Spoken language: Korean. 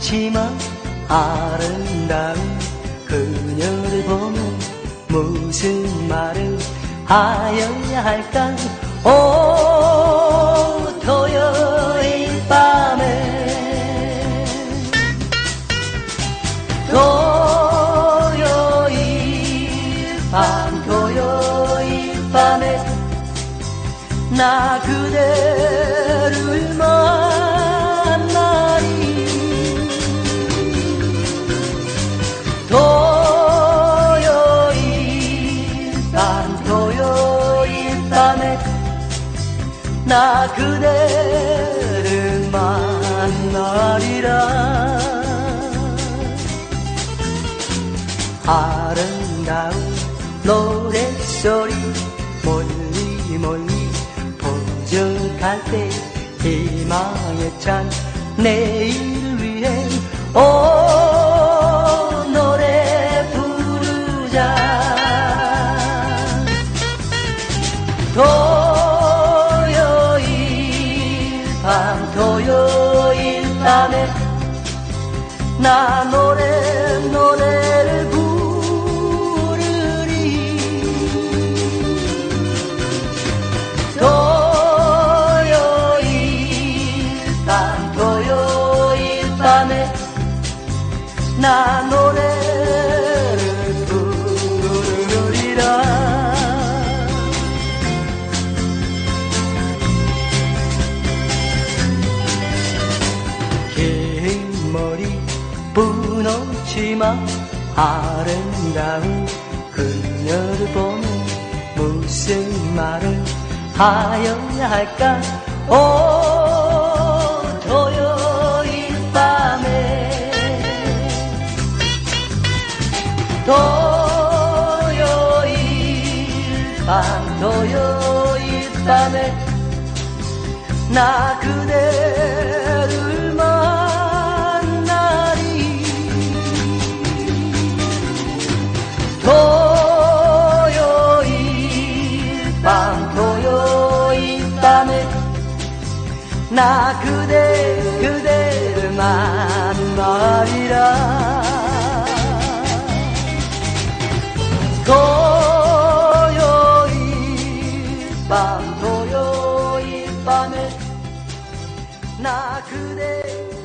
치마 아름다운 그녀를 보면 무슨 말을 하여야 할까? 오 토요일 밤에 토요일 밤 토요일 밤에 나 그대를 만 나 그대를 만나리라. 아름다운 노랫소리 멀리 멀리 퍼져갈 때 희망에 찬 내일 토요일 밤 토요일 밤에 나 노래 노래를 부르리 토요일 밤 토요일 밤에 나노 분홍치마 아름다운 그녀를 보면 무슨 말을 하여야 할까? 오 토요일 밤에 토요일 밤 토요일 밤에 나 그대 今宵ため泣くでくでるまんまいら。今宵晩今宵晩め泣くで